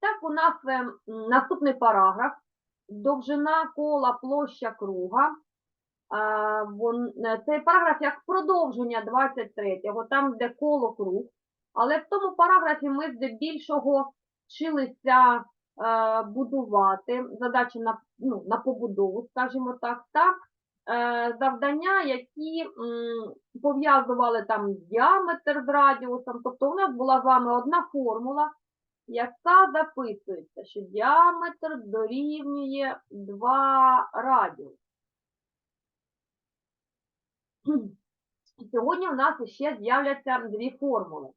Так, у нас е, наступний параграф. Довжина кола площа круга. Е, цей параграф як продовження 23-го, там де коло круг. Але в тому параграфі ми здебільшого вчилися е, будувати задачі на, ну, на побудову, скажімо так, так е, завдання, які пов'язували там діаметр з радіусом. Тобто у нас була з вами одна формула, яка записується, що діаметр дорівнює 2 радіус. Сьогодні у нас ще з'являться дві формули.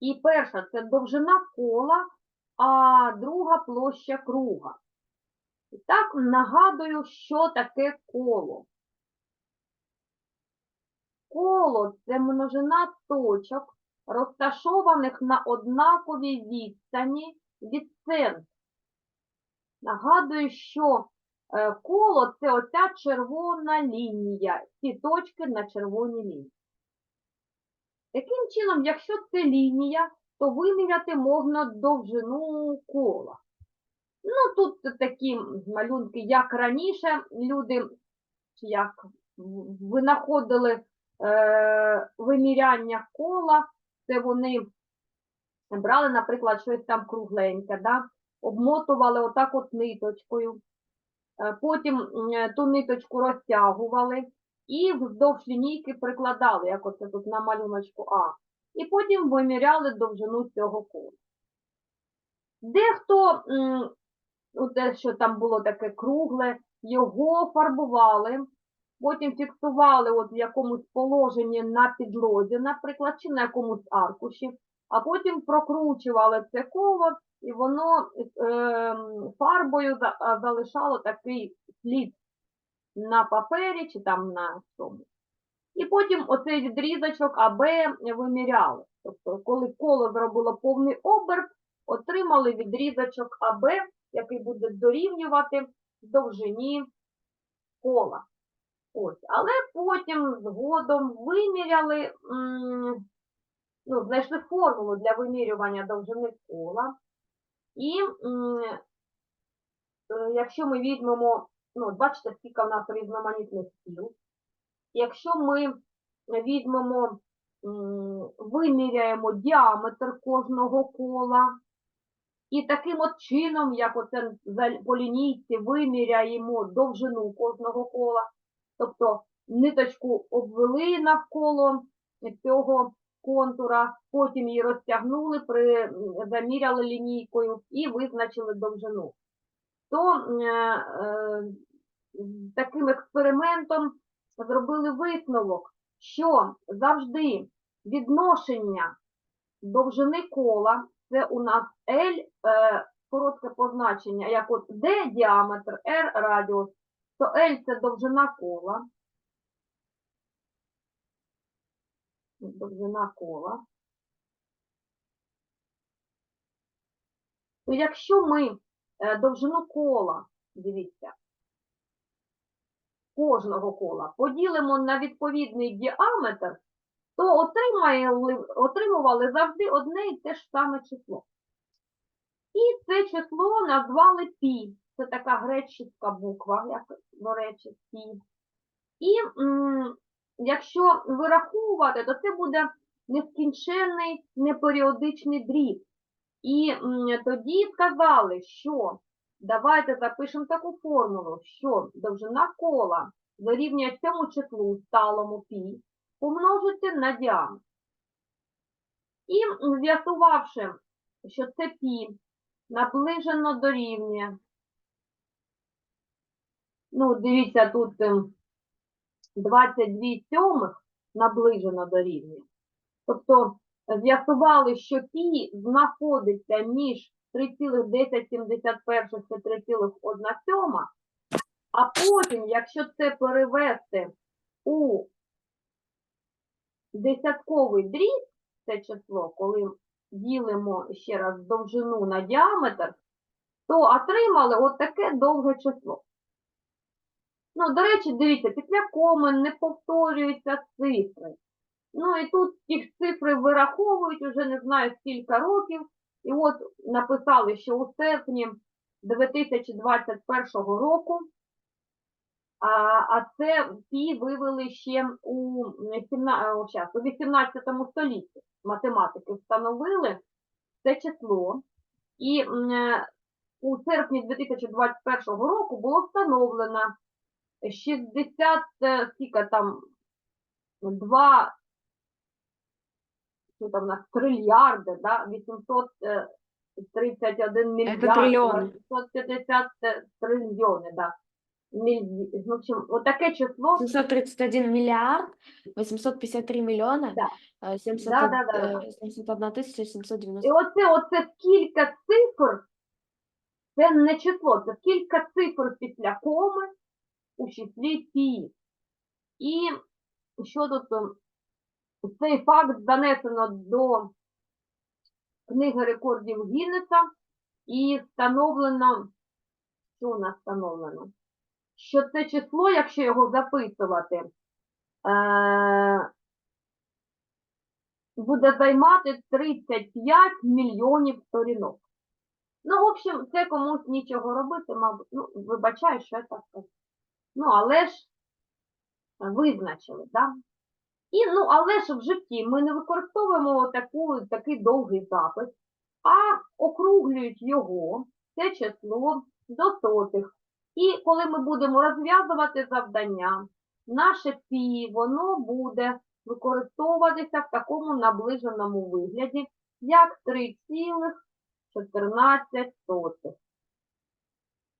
І перша це довжина кола, а друга площа круга. І так, нагадую, що таке коло. Коло це множина точок, розташованих на однаковій відстані від центру. Нагадую, що е, коло це оця червона лінія, ці точки на червоній лінії. Таким чином, якщо це лінія, то виміряти можна довжину кола. Ну, тут такі малюнки, як раніше, люди як винаходили е, виміряння кола, це вони брали, наприклад, щось там кругленьке, да? обмотували отак от ниточкою, е, потім е, ту ниточку розтягували і вздовж лінійки прикладали, як оце тут на малюночку А. І потім виміряли довжину цього кола. Дехто, те, що там було таке кругле, його фарбували, потім фіксували от в якомусь положенні на підлозі, наприклад, чи на якомусь аркуші, а потім прокручували це коло, і воно ем, фарбою за- залишало такий слід на папері чи там на цьому. І потім оцей відрізочок АБ виміряли. Тобто, коли коло зробило повний оберт, отримали відрізочок АБ, який буде дорівнювати довжині кола. Ось. Але потім згодом виміряли, ну, знайшли формулу для вимірювання довжини кола. І е, якщо ми візьмемо, ну, бачите, скільки в нас різноманітних сіл. Якщо ми візьмемо, виміряємо діаметр кожного кола, і таким от чином, як оце по лінійці, виміряємо довжину кожного кола, тобто ниточку обвели навколо цього контура, потім її розтягнули, при, заміряли лінійкою і визначили довжину. То е, е, таким експериментом зробили висновок, що завжди відношення довжини кола, це у нас L, е, коротке позначення, як от D діаметр, R радіус, то L це довжина кола. Довжина кола. То якщо ми е, довжину кола, дивіться, кожного кола поділимо на відповідний діаметр, то отримали, отримували завжди одне і те ж саме число. І це число назвали пі. Це така гречка буква, як, до речі, пі. І м, якщо вираховувати, то це буде нескінченний неперіодичний дріб. І м, тоді сказали, що давайте запишемо таку формулу, що довжина кола дорівнює цьому числу сталому пі помножити на діаметр. І з'ясувавши, що це пі наближено дорівнює, ну, дивіться, тут ем, 22 сьомих наближено дорівнює. Тобто з'ясували, що пі знаходиться між 3,1071 та 3,1 сьома, а потім, якщо це перевести у десятковий дріб, це число, коли ділимо ще раз довжину на діаметр, то отримали от таке довге число. Ну, до речі, дивіться, після комен не повторюються цифри. Ну і тут ті цифри вираховують уже не знаю скільки років, І от написали, що у серпні 2021 року, а, а це пі вивели ще у, м, 17, о, щас, у 18 столітті. Математики встановили це число. І е, у серпні 2021 року було встановлено 60, е, скільки там, 2, що там у нас, трильярди, да, 831 мільярд, трильйони. 650 трильйони, да. Міль- В общем, отаке число 731 миллиард 853 миллиона Да. э, 700 Да, да, да, да. э, 701 тысяча І 790. оце, оце скільки цифр, це не число, це скільки цифр після коми у числі пі. І що тут ем, цей факт занесено до книги рекордів Гіннеса і встановлено, що у нас встановлено? Що це число, якщо його записувати, е- буде займати 35 мільйонів сторінок. Ну, в общем, це комусь нічого робити, мабуть. Ну, вибачаю, що я так кажу. Ну, але ж визначили, да? І, ну, але ж в житті ми не використовуємо таку, такий довгий запис, а округлюють його, це число, до сотих. І коли ми будемо розв'язувати завдання, наше пі, воно буде використовуватися в такому наближеному вигляді, як 3,14.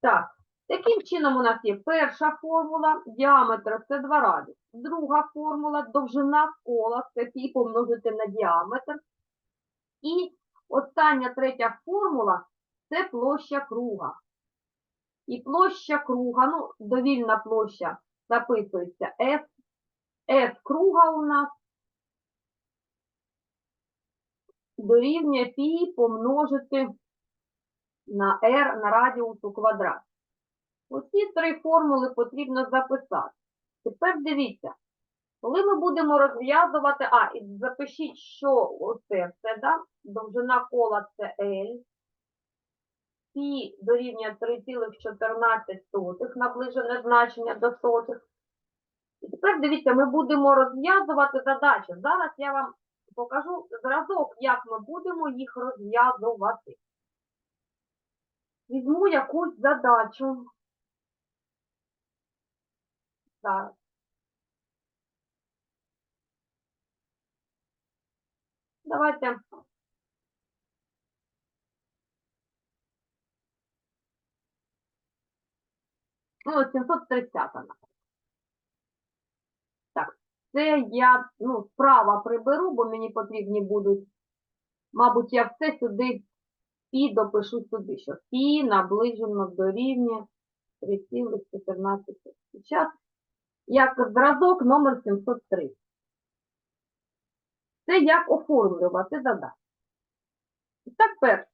Так, таким чином у нас є перша формула, діаметр це 2 радіус. Друга формула, довжина кола, це пі помножити на діаметр. І остання третя формула це площа круга. І площа круга, ну, довільна площа записується S. S круга у нас дорівнює пі помножити на r на радіус у квадраті. Оці три формули потрібно записати. Тепер дивіться, коли ми будемо розв'язувати, а, і запишіть, що оце, це, да? довжина кола це L, Пі дорівнює 3,14, наближене значення до сотих. І тепер дивіться, ми будемо розв'язувати задачі. Зараз я вам покажу зразок, як ми будемо їх розв'язувати. Візьму якусь задачу. Так. Давайте. Ну, ось 730 наприклад. Так, це я ну, справа приберу, бо мені потрібні будуть, мабуть, я все сюди пі допишу сюди, що пі наближено до рівня 3,14. Зараз як зразок номер 703. Це як оформлювати задачу. І так, перше.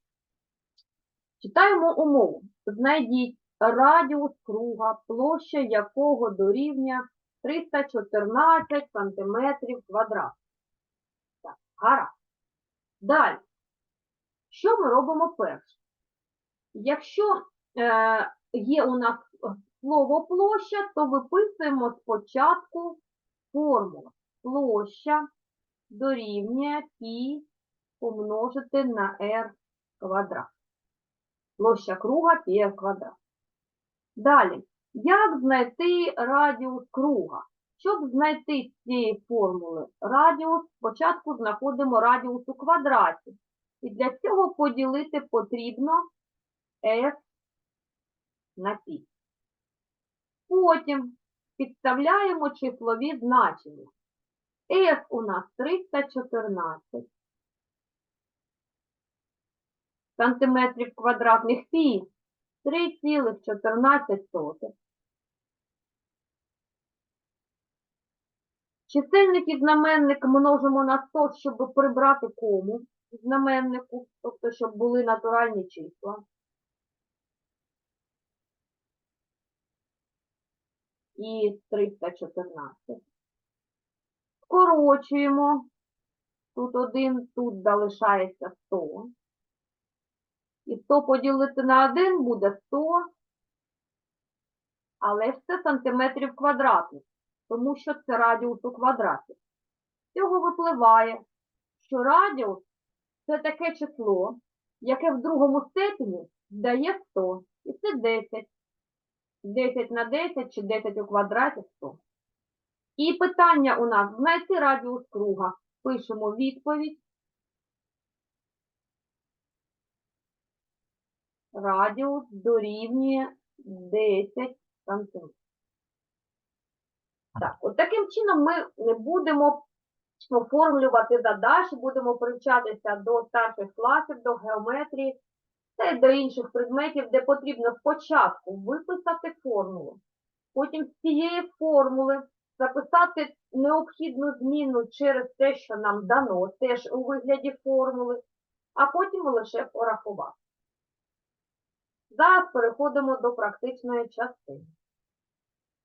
Читаємо умову. Знайдіть радіус круга, площа якого дорівнює 314 сантиметрів квадратних. Так, гаразд. Далі. Що ми робимо перше? Якщо е, є у нас слово площа, то виписуємо спочатку формулу. Площа дорівнює пі помножити на r квадрат. Площа круга пі r квадрат. Далі, як знайти радіус круга? Щоб знайти з цієї формули радіус, спочатку знаходимо радіус у квадраті. І для цього поділити потрібно f на π. Потім підставляємо числові значення. F у нас 314 сантиметрів квадратних пі 3,14. Чисельник і знаменник множимо на 100, щоб прибрати кому знаменнику, тобто, щоб були натуральні числа. І 314. Скорочуємо. Тут один, тут залишається 100. І 100 поділити на 1 буде 100, але ж це сантиметрів квадратних, тому що це радіус у квадраті. З цього випливає, що радіус це таке число, яке в другому степені дає 100. І це 10. 10 на 10 чи 10 у квадраті 100. І питання у нас знайти радіус круга. Пишемо відповідь. Радіус дорівнює 10 сантиметрів. Так, от таким чином ми не будемо оформлювати задачі, будемо привчатися до старших класів, до геометрії та й до інших предметів, де потрібно спочатку виписати формулу, потім з цієї формули записати необхідну зміну через те, що нам дано, теж у вигляді формули, а потім лише порахувати. Зараз переходимо до практичної частини.